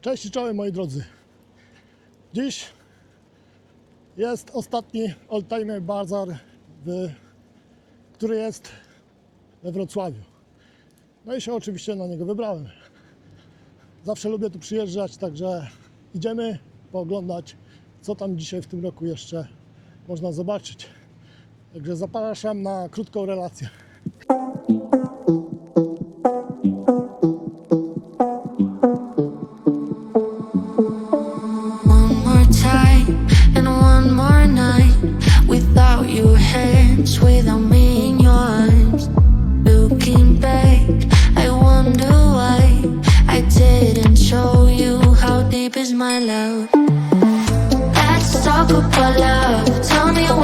Cześć i czołem moi drodzy. Dziś jest ostatni Oldtimer Bazar, w, który jest we Wrocławiu. No i się oczywiście na niego wybrałem. Zawsze lubię tu przyjeżdżać, także idziemy pooglądać, co tam dzisiaj w tym roku jeszcze można zobaczyć. Także zapraszam na krótką relację.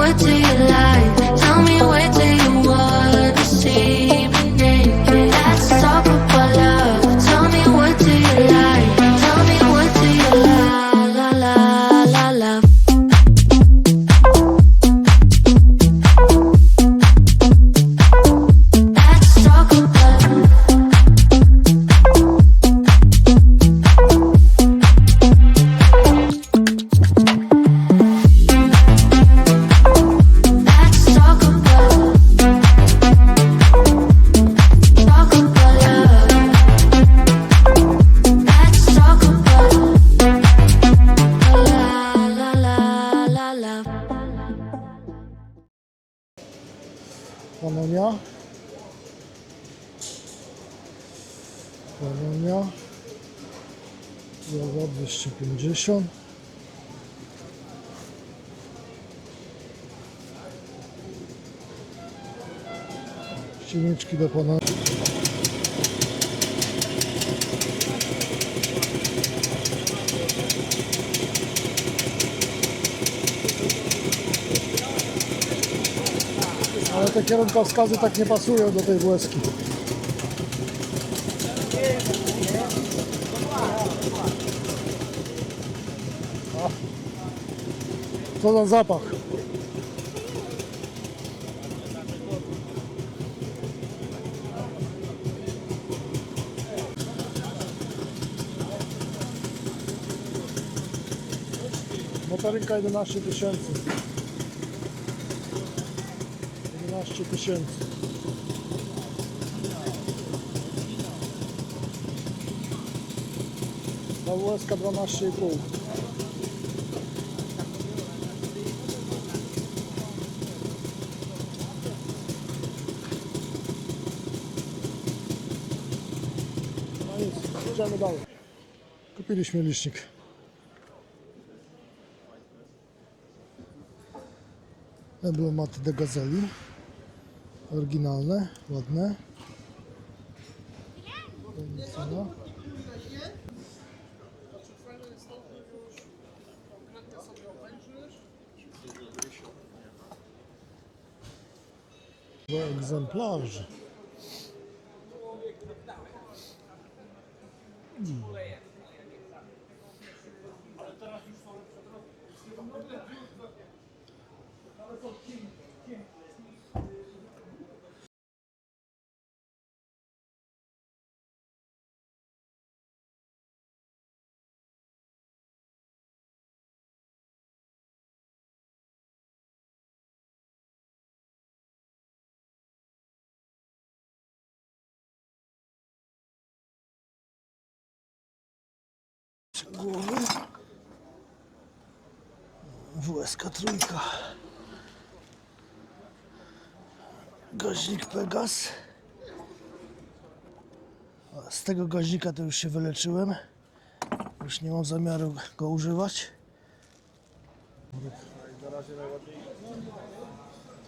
What do you like? Panonia. Panonia. Java 250. Silniczki do pana. Te kierunkowskazy tak nie pasują do tej błeski. A. Co za zapach? Motorynka 11 tysięcy. 11 tysięcy. USK 12,5. No nic, idziemy dalej. Kupiliśmy licznik. Emblomaty de Gazeli. Oryginalne, ładne. Dwa egzemplarze. Głowy. WSK trójka. Goźnik Pegas. Z tego goźnika to już się wyleczyłem. Już nie mam zamiaru go używać.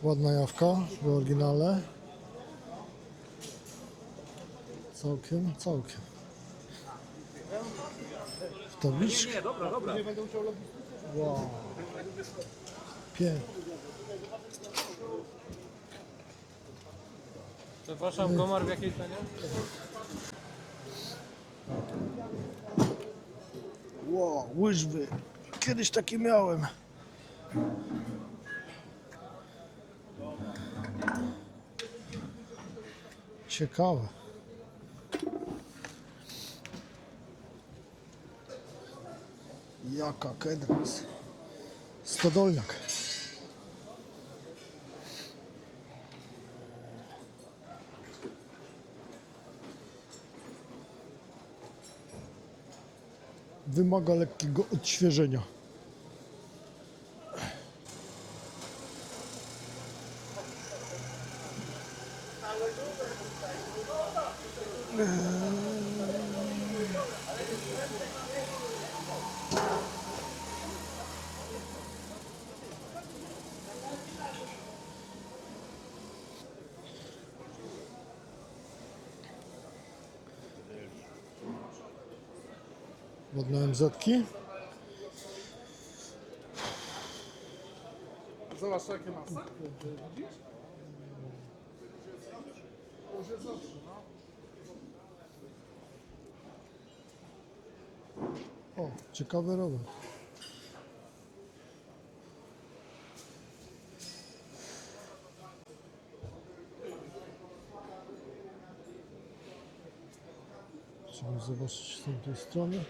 Ładna jawka w oryginale. Całkiem, całkiem tabliczki. Nie, dobra, dobra. Wow. Pięknie. Przepraszam, Gomar w jakiej cenie? Wow, łyżwy. Kiedyś takie miałem. Ciekawe. Jaka kedras. Stodolniak. Wymaga lekkiego odświeżenia. Ładne MZ-ki. Zobacz jakie masa. Widzisz? To już jest zawsze, no. O, ciekawy rower. Zobaczyć z tamtej strony.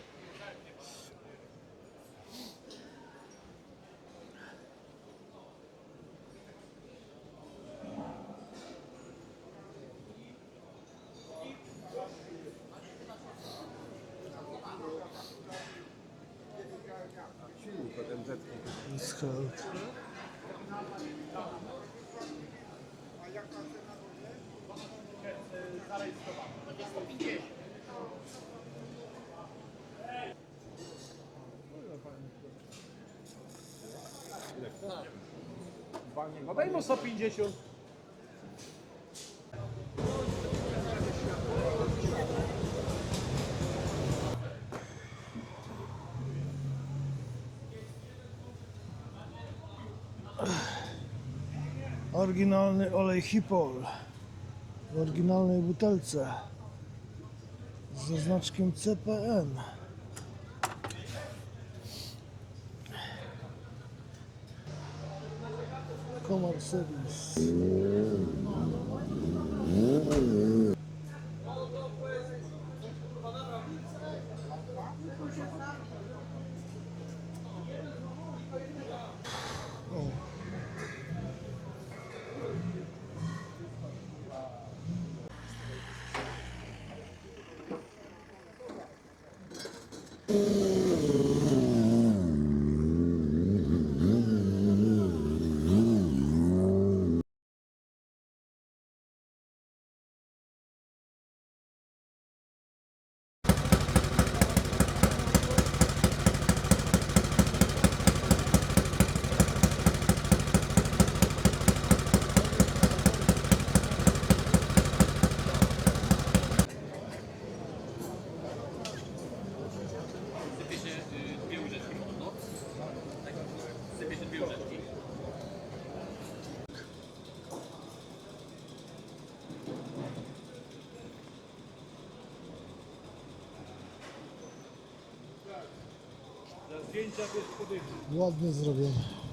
No daj mu 150. Oryginalny olej Hipol w oryginalnej butelce ze znaczkiem Câmara sobre isso. Bom. thank Zdjęcia bez. Ładnie zrobione.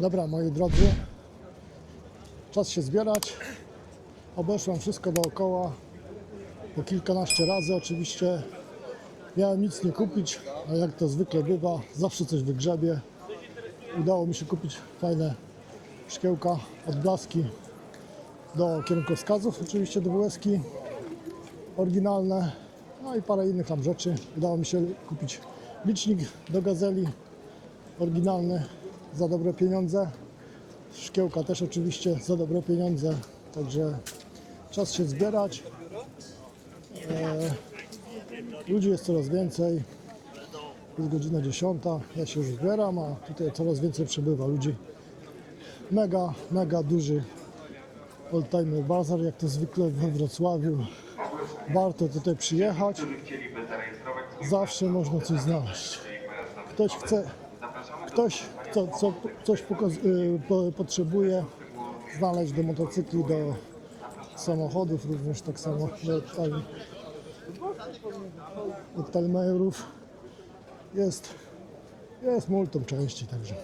Dobra, moi drodzy, czas się zbierać. Obeszłam wszystko dookoła po kilkanaście razy oczywiście. Miałem nic nie kupić, a jak to zwykle bywa, zawsze coś wygrzebie. Udało mi się kupić fajne szkiełka, odblaski do kierunkowskazów, oczywiście do WSki oryginalne, no i parę innych tam rzeczy. Udało mi się kupić licznik do gazeli oryginalny za dobre pieniądze. Szkiełka też oczywiście za dobre pieniądze, także czas się zbierać. E, ludzi jest coraz więcej. Jest godzina 10, ja się już zbieram, a tutaj coraz więcej przybywa ludzi. Mega, mega duży oldtimer bazar, jak to zwykle we Wrocławiu. Warto tutaj przyjechać. Zawsze można coś znaleźć. Ktoś chce, ktoś co, co, coś y, po, potrzebuje znaleźć do motocykli, do samochodów, również tak samo do oldtime- oldtimerów. Jest, jest multum części, także.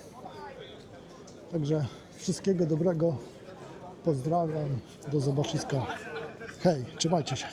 Także wszystkiego dobrego. Pozdrawiam. Do zobaczyska. Hej, trzymajcie się.